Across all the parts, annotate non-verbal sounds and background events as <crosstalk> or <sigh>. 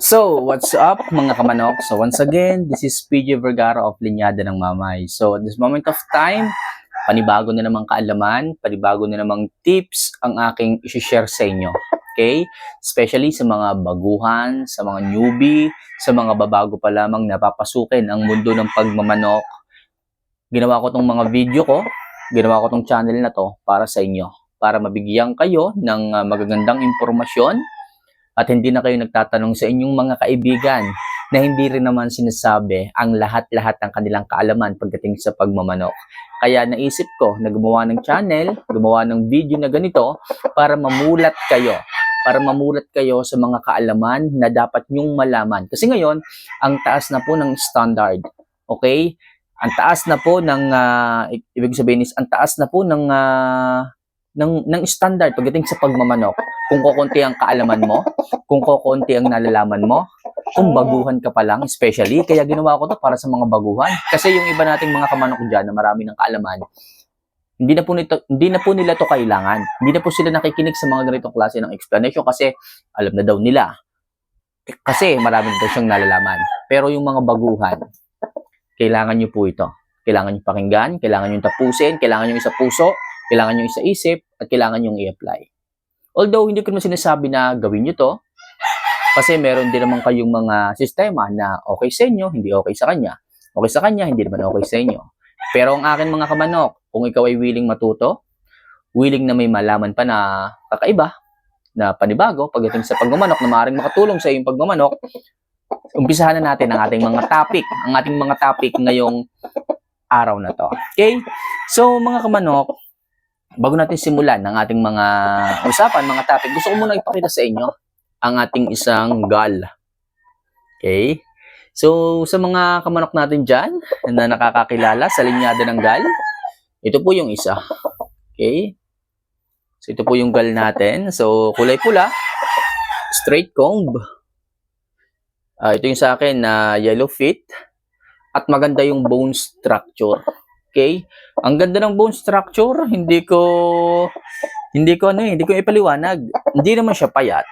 So, what's up mga kamanok? So, once again, this is PJ Vergara of Linyada ng Mamay. So, at this moment of time, panibago na namang kaalaman, panibago na namang tips ang aking isi-share sa inyo. Okay? Especially sa mga baguhan, sa mga newbie, sa mga babago pa lamang napapasukin ang mundo ng pagmamanok. Ginawa ko tong mga video ko, ginawa ko tong channel na to para sa inyo. Para mabigyan kayo ng ah, magagandang impormasyon at hindi na kayo nagtatanong sa inyong mga kaibigan na hindi rin naman sinasabi ang lahat-lahat ng kanilang kaalaman pagdating sa pagmamanok. Kaya naisip ko na gumawa ng channel, gumawa ng video na ganito para mamulat kayo. Para mamulat kayo sa mga kaalaman na dapat nyong malaman. Kasi ngayon, ang taas na po ng standard. Okay? Ang taas na po ng, i- ibig sabihin is, ang taas na po ng, ah, ng, ng standard pagdating sa pagmamanok. Kung kukunti ang kaalaman mo, kung kukunti ang nalalaman mo, kung baguhan ka pa lang, especially, kaya ginawa ko to para sa mga baguhan. Kasi yung iba nating mga kamanok dyan na marami ng kaalaman, hindi na po nito, hindi na po nila to kailangan. Hindi na po sila nakikinig sa mga ganitong klase ng explanation kasi alam na daw nila. Kasi marami daw siyang nalalaman. Pero yung mga baguhan, kailangan nyo po ito. Kailangan nyo pakinggan, kailangan nyo tapusin, kailangan nyo isa puso, kailangan nyo isa isip, at kailangan nyo i-apply. Although, hindi ko naman sinasabi na gawin nyo to, kasi meron din naman kayong mga sistema na okay sa inyo, hindi okay sa kanya. Okay sa kanya, hindi naman okay sa inyo. Pero ang akin mga kamanok, kung ikaw ay willing matuto, willing na may malaman pa na kakaiba, na panibago pagdating sa pagmamanok na maaaring makatulong sa iyong pagmamanok, umpisahan na natin ang ating mga topic, ang ating mga topic ngayong araw na to. Okay? So, mga kamanok, bago natin simulan ang ating mga usapan, mga topic, gusto ko muna ipakita sa inyo ang ating isang gal. Okay? So, sa mga kamanok natin dyan na nakakakilala sa linyada ng gal, ito po yung isa. Okay? So, ito po yung gal natin. So, kulay pula, straight comb. Ah, ito yung sa akin na yellow feet at maganda yung bone structure. Okay? Ang ganda ng bone structure, hindi ko hindi ko ano eh, hindi ko ipaliwanag. Hindi naman siya payat.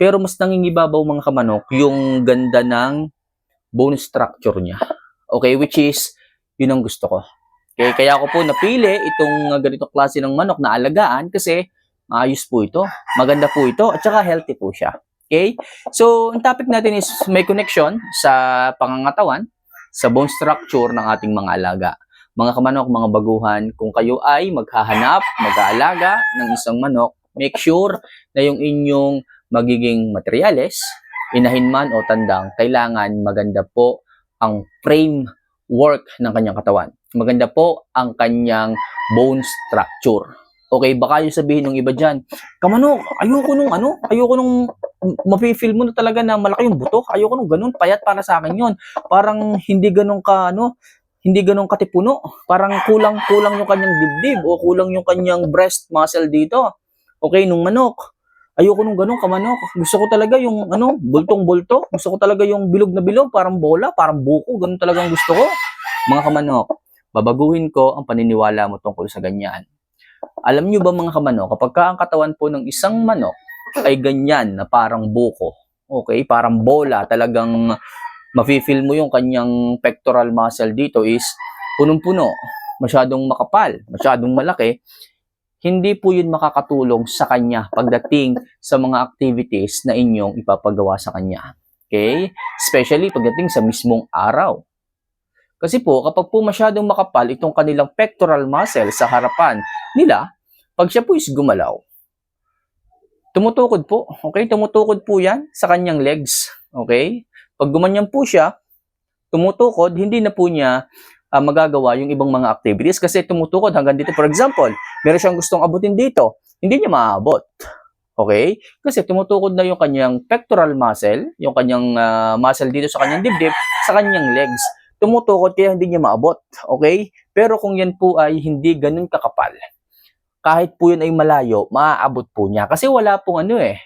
Pero mas nangingibabaw mga kamanok yung ganda ng bone structure niya. Okay, which is yun ang gusto ko. Okay, kaya ako po napili itong ganitong klase ng manok na alagaan kasi maayos po ito, maganda po ito at saka healthy po siya. Okay? So, ang topic natin is may connection sa pangangatawan, sa bone structure ng ating mga alaga. Mga kamanok, mga baguhan, kung kayo ay maghahanap, mag-aalaga ng isang manok, make sure na yung inyong magiging materyales, inahin man o tandang, kailangan maganda po ang framework ng kanyang katawan. Maganda po ang kanyang bone structure. Okay, baka yung sabihin ng iba dyan, Kamanok, ayoko nung ano, ayoko nung mafe-feel mo na talaga na malaki yung buto. Ayoko nung ganun, payat para sa akin yon. Parang hindi ganun ka, ano, hindi ganun katipuno. Parang kulang-kulang yung kanyang dibdib o kulang yung kanyang breast muscle dito. Okay, nung manok. Ayoko nung ganun, kamanok. Gusto ko talaga yung, ano, bultong-bulto. Gusto ko talaga yung bilog na bilog, parang bola, parang buko. Ganun talaga ang gusto ko. Mga kamanok, babaguhin ko ang paniniwala mo tungkol sa ganyan. Alam nyo ba mga kamanok, kapag ka ang katawan po ng isang manok <laughs> ay ganyan na parang buko, okay, parang bola, talagang mafe-feel mo yung kanyang pectoral muscle dito is punong-puno, masyadong makapal, masyadong malaki, hindi po yun makakatulong sa kanya pagdating sa mga activities na inyong ipapagawa sa kanya. Okay? Especially pagdating sa mismong araw. Kasi po, kapag po masyadong makapal itong kanilang pectoral muscle sa harapan nila, pag siya po is gumalaw, tumutukod po. Okay? Tumutukod po yan sa kanyang legs. Okay? Pag gumanyan po siya, tumutukod, hindi na po niya ah, magagawa yung ibang mga activities kasi tumutukod hanggang dito. For example, meron siyang gustong abutin dito, hindi niya maabot. Okay? Kasi tumutukod na yung kanyang pectoral muscle, yung kanyang ah, muscle dito sa kanyang dibdib, sa kanyang legs. Tumutukod kaya hindi niya maabot. Okay? Pero kung yan po ay hindi ganun kakapal, kahit po yun ay malayo, maaabot po niya. Kasi wala pong ano eh,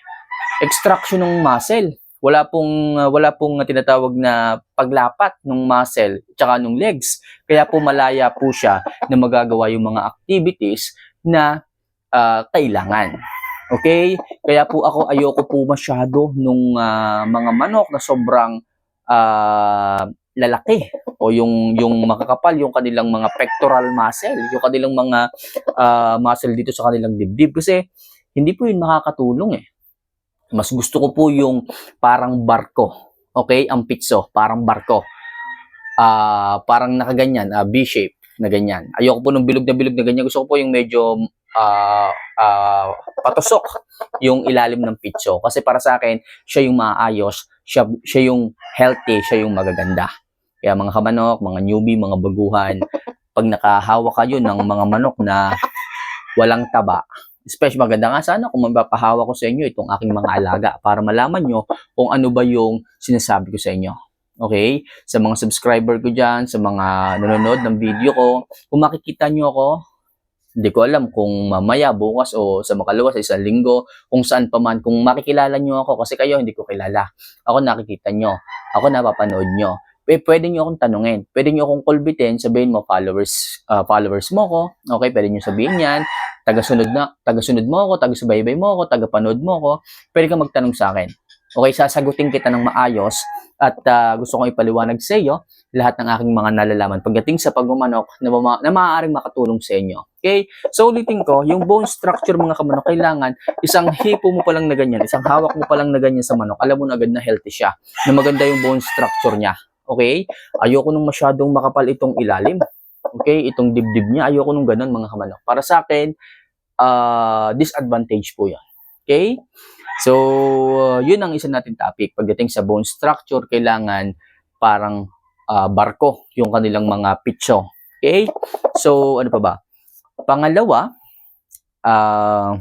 extraction ng muscle. Wala pong, uh, wala pong tinatawag na paglapat ng muscle tsaka ng legs. Kaya po malaya po siya na magagawa yung mga activities na ah, kailangan. Okay? Kaya po ako ayoko po masyado nung ah, mga manok na sobrang ah, lalaki o yung yung makakapal yung kanilang mga pectoral muscle, yung kanilang mga ah, muscle dito sa kanilang dibdib kasi hindi po yun makakatulong eh. Mas gusto ko po yung parang barko. Okay? Ang pitso, parang barko. Ah, parang nakaganyan, ah, B-shape na ganyan. Ayoko po ng bilog na bilog na ganyan. Gusto ko po yung medyo ah, ah, patusok yung ilalim ng pitso. Kasi para sa akin, siya yung maayos, siya, siya yung healthy, siya yung magaganda. Kaya mga kamanok, mga newbie, mga baguhan, pag nakahawa kayo ng mga manok na walang taba, especially maganda nga sana kung mapapahawa ko sa inyo itong aking mga alaga para malaman nyo kung ano ba yung sinasabi ko sa inyo. Okay? Sa mga subscriber ko dyan, sa mga nanonood ng video ko, kung makikita nyo ako, hindi ko alam kung mamaya, bukas o sa makalawa, sa isang linggo, kung saan pa man, kung makikilala nyo ako, kasi kayo hindi ko kilala. Ako nakikita nyo. Ako napapanood nyo. Eh, pwede nyo akong tanungin. Pwede nyo akong kulbitin, sabihin mo, followers, ah, followers mo ko. Okay, pwede nyo sabihin yan. Tagasunod na, tagasunod mo ako, tagasubaybay mo ako, tagapanood mo ako. Pwede ka magtanong sa akin. Okay, sasagutin kita ng maayos at ah, gusto kong ipaliwanag sa iyo lahat ng aking mga nalalaman pagdating sa pagmamanok na, ma- na maaaring makatulong sa inyo. Okay? So ulitin ko, yung bone structure mga kamanok, kailangan isang hipo mo pa lang na ganyan, isang hawak mo pa lang na ganyan sa manok, alam mo na agad na healthy siya, na maganda yung bone structure niya. Okay? Ayoko nung masyadong makapal itong ilalim. Okay? Itong dibdib niya, ayoko nung ganun mga kamanok. Para sa akin, ah, disadvantage po yan. Okay? So, uh, yun ang isa natin topic. Pagdating sa bone structure, kailangan parang ah, barko yung kanilang mga pitso. Okay? So, ano pa ba? Pangalawa, ah,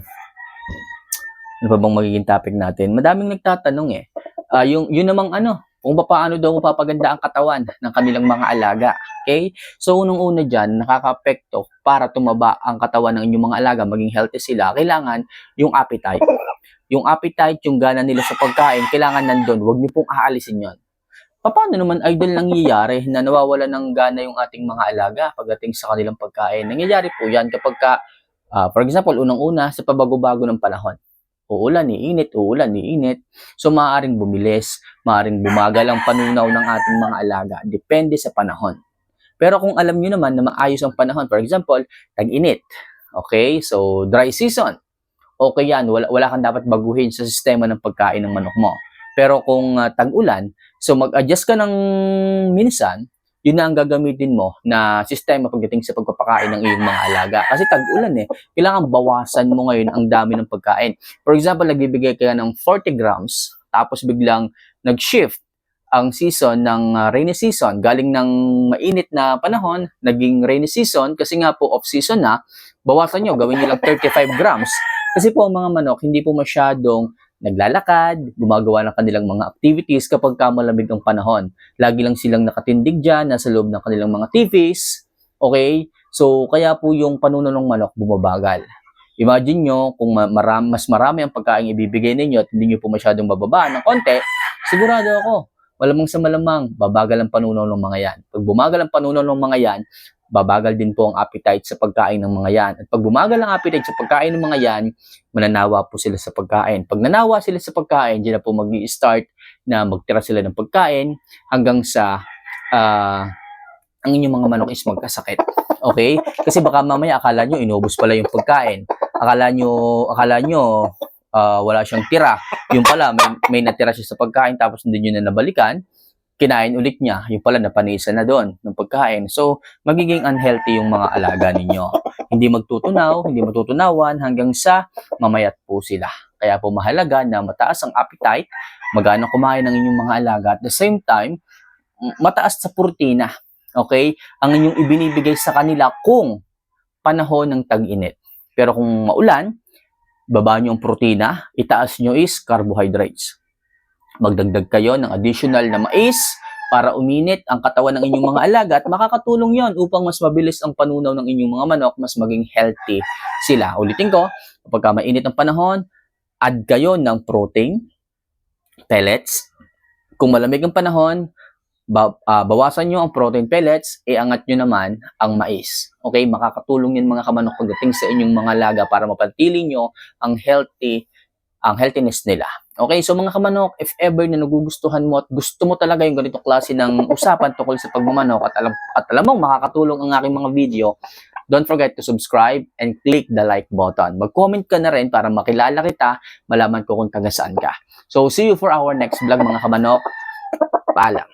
ano pa bang magiging topic natin? Madaming nagtatanong eh. Ah, yung, yun namang ano, kung paano daw mapapaganda ang katawan ng kanilang mga alaga. Okay? So, unang-una dyan, nakaka-apekto para tumaba ang katawan ng inyong mga alaga, maging healthy sila, kailangan yung appetite. Yung appetite, yung gana nila sa pagkain, kailangan nandun. Huwag niyo pong aalisin yon. Paano naman idol nangyayari na nawawala ng gana yung ating mga alaga pagdating sa kanilang pagkain? Nangyayari po yan kapag ka, ah, for example, unang-una sa pabago-bago ng panahon. Uulan, iinit, uulan, iinit. So, maaaring bumilis, maaaring bumagal ang panunaw ng ating mga alaga. Depende sa panahon. Pero kung alam nyo naman na maayos ang panahon, for example, tag-init. Okay? So, dry season. Okay yan. Wala, wala kang dapat baguhin sa sistema ng pagkain ng manok mo. Pero kung ah, tag-ulan, so mag-adjust ka ng minsan, yun na ang gagamitin mo na sistema pagdating sa pagpapakain ng iyong mga alaga. Kasi tag-ulan eh, kailangan bawasan mo ngayon ang dami ng pagkain. For example, nagbibigay ka ng 40 grams, tapos biglang nag-shift ang season ng uh, rainy season. Galing ng mainit na panahon, naging rainy season, kasi nga po off-season na, bawasan nyo, gawin nyo lang 35 grams. Kasi po ang mga manok, hindi po masyadong naglalakad, gumagawa ng kanilang mga activities kapag ka malamig ang panahon. Lagi lang silang nakatindig dyan, nasa loob ng kanilang mga TVs. Okay? So, kaya po yung panuno ng manok bumabagal. Imagine nyo, kung ma- maram, mas marami ang pagkain ibibigay ninyo at hindi nyo po masyadong bababa ng konti, sigurado ako, malamang sa malamang, babagal ang panunaw ng mga yan. Pag bumagal ang panunaw ng mga yan, babagal din po ang appetite sa pagkain ng mga yan. At pag bumagal ang appetite sa pagkain ng mga yan, mananawa po sila sa pagkain. Pag nanawa sila sa pagkain, diyan na po mag start na magtira sila ng pagkain hanggang sa ah, ang inyong mga manok is magkasakit. Okay? Kasi baka mamaya akala nyo inubos pala yung pagkain. Akala nyo, akala nyo ah, wala siyang tira. Yung pala, may, may natira siya sa pagkain tapos hindi nyo na nabalikan kinain ulit niya, yung pala napanisa na doon ng pagkain. So, magiging unhealthy yung mga alaga ninyo. Hindi magtutunaw, hindi matutunawan hanggang sa mamayat po sila. Kaya po mahalaga na mataas ang appetite, magana kumain ng inyong mga alaga. At the same time, mataas sa protina. Okay? Ang inyong ibinibigay sa kanila kung panahon ng tag-init. Pero kung maulan, baba nyo ang protina, itaas nyo is carbohydrates magdagdag kayo ng additional na mais para uminit ang katawan ng inyong mga alaga at makakatulong yon upang mas mabilis ang panunaw ng inyong mga manok, mas maging healthy sila. Ulitin ko, kapag mainit ang panahon, add kayo ng protein, pellets. Kung malamig ang panahon, ba- ah, bawasan nyo ang protein pellets, iangat nyo naman ang mais. Okay, makakatulong yun mga kamanok pagdating sa inyong mga laga para mapanatili nyo ang healthy ang healthiness nila. Okay, so mga kamanok, if ever na nagugustuhan mo at gusto mo talaga yung ganitong klase ng usapan tungkol sa pagmamanok at alam, at alam mo makakatulong ang aking mga video, don't forget to subscribe and click the like button. Mag-comment ka na rin para makilala kita, malaman ko kung taga saan ka. So, see you for our next vlog mga kamanok. Paalam.